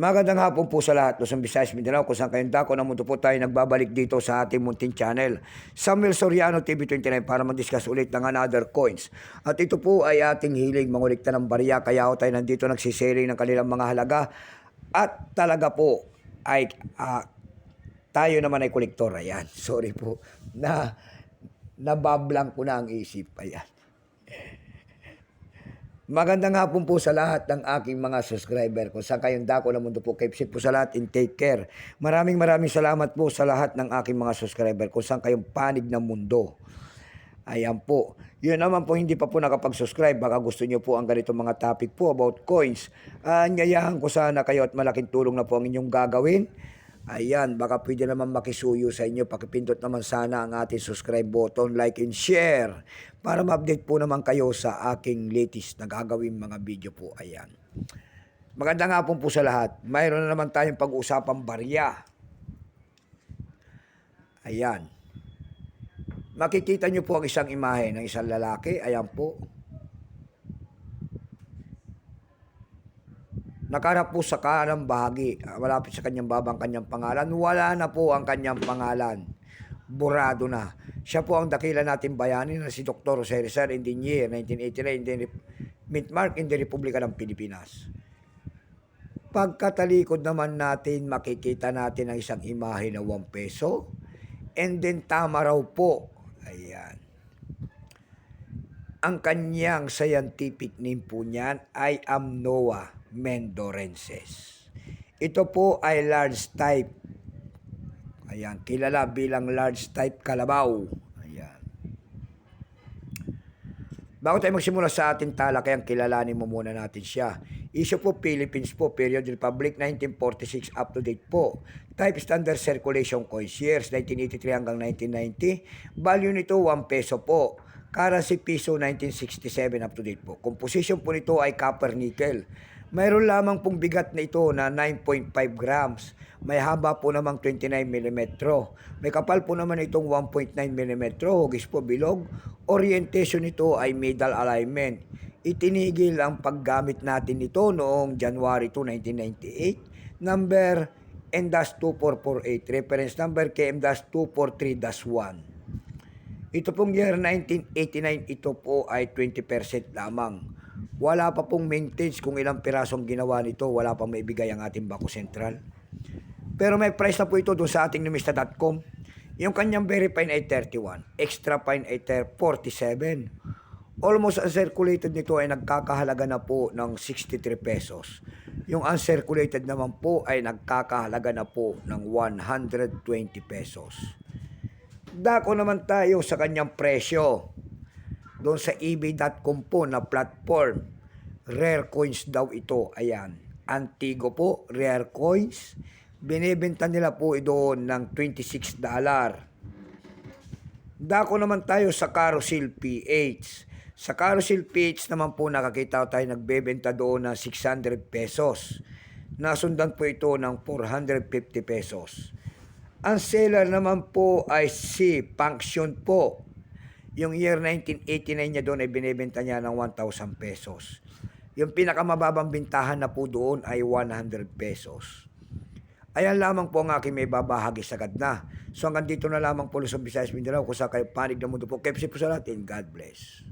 Magandang hapon po sa lahat. Luzon, Visayas, Mindanao, kung saan kayong dako ng mundo po tayo nagbabalik dito sa ating munting channel. Samuel Soriano TV29 para mag-discuss ulit ng another coins. At ito po ay ating hiling mangulikta ng barya. Kaya ako tayo nandito nagsisharing ng kanilang mga halaga. At talaga po ay ah, tayo naman ay kolektor. Ayan, sorry po. Na nabablang ko na ang isip. Ayan. Magandang hapon po sa lahat ng aking mga subscriber. Kung saan kayong dako ng mundo po, keep safe po sa lahat and take care. Maraming maraming salamat po sa lahat ng aking mga subscriber. Kung saan kayong panig ng mundo. Ayan po. Yun naman po, hindi pa po nakapag-subscribe. Baka gusto nyo po ang ganito mga topic po about coins. Uh, ko sana kayo at malaking tulong na po ang inyong gagawin. Ayan, baka pwede naman makisuyo sa inyo. Pakipindot naman sana ang ating subscribe button, like and share para ma-update po naman kayo sa aking latest na gagawin mga video po. Ayan. Maganda nga po po sa lahat. Mayroon na naman tayong pag-uusapang barya. Ayan. Makikita nyo po ang isang imahe ng isang lalaki. Ayan po. Nakarap po sa kanang bahagi, ah, malapit sa kanyang babang kanyang pangalan, wala na po ang kanyang pangalan. Burado na. Siya po ang dakila natin bayani na si Dr. Jose Rizal in the year 1989 in the mint mark in the Republika ng Pilipinas. Pagkatalikod naman natin, makikita natin ang isang imahe na 1 peso. And then tama raw po. Ayan. Ang kanyang scientific name po niyan ay Amnoa mendorenses. Ito po ay large type. Ayan, kilala bilang large type kalabaw. Ayan. Bago tayo magsimula sa ating talakayang kilalanin mo muna natin siya. Issue po Philippines po, period Republic 1946 up to date po. Type standard circulation coins years 1983 hanggang 1990. Value nito 1 peso po. Currency piso 1967 up to date po. Composition po nito ay copper nickel. Mayroon lamang pong bigat na ito na 9.5 grams. May haba po namang 29 mm. May kapal po naman itong 1.9 mm. Hugis po bilog. Orientation nito ay middle alignment. Itinigil ang paggamit natin nito noong January 2, 1998. Number N-2448. Reference number KM-243-1. Ito pong year 1989, ito po ay 20% lamang. Wala pa pong maintenance kung ilang pirasong ginawa nito. Wala pa maibigay ang ating Bako Sentral. Pero may price na po ito doon sa ating numista.com. Yung kanyang very fine ay 31. Extra fine ay 47. Almost uncirculated nito ay nagkakahalaga na po ng 63 pesos. Yung uncirculated naman po ay nagkakahalaga na po ng 120 pesos. Dako naman tayo sa kanyang presyo doon sa ebay.com po na platform. Rare coins daw ito. Ayan. Antigo po, rare coins. Binibenta nila po doon ng 26 dollar. Dako naman tayo sa Carousel PH. Sa Carousel PH naman po nakakita tayo nagbebenta doon ng 600 pesos. Nasundan po ito ng 450 pesos. Ang seller naman po ay si Function po. Yung year 1989 niya doon ay binibenta niya ng 1,000 pesos. Yung pinakamababang bintahan na po doon ay 100 pesos. Ayan lamang po ang aking may babahagi sagad na. So hanggang dito na lamang po Luzon, Visayas, Mindanao. Kung sa kayo panig na mundo po, keep safe po sa natin. God bless.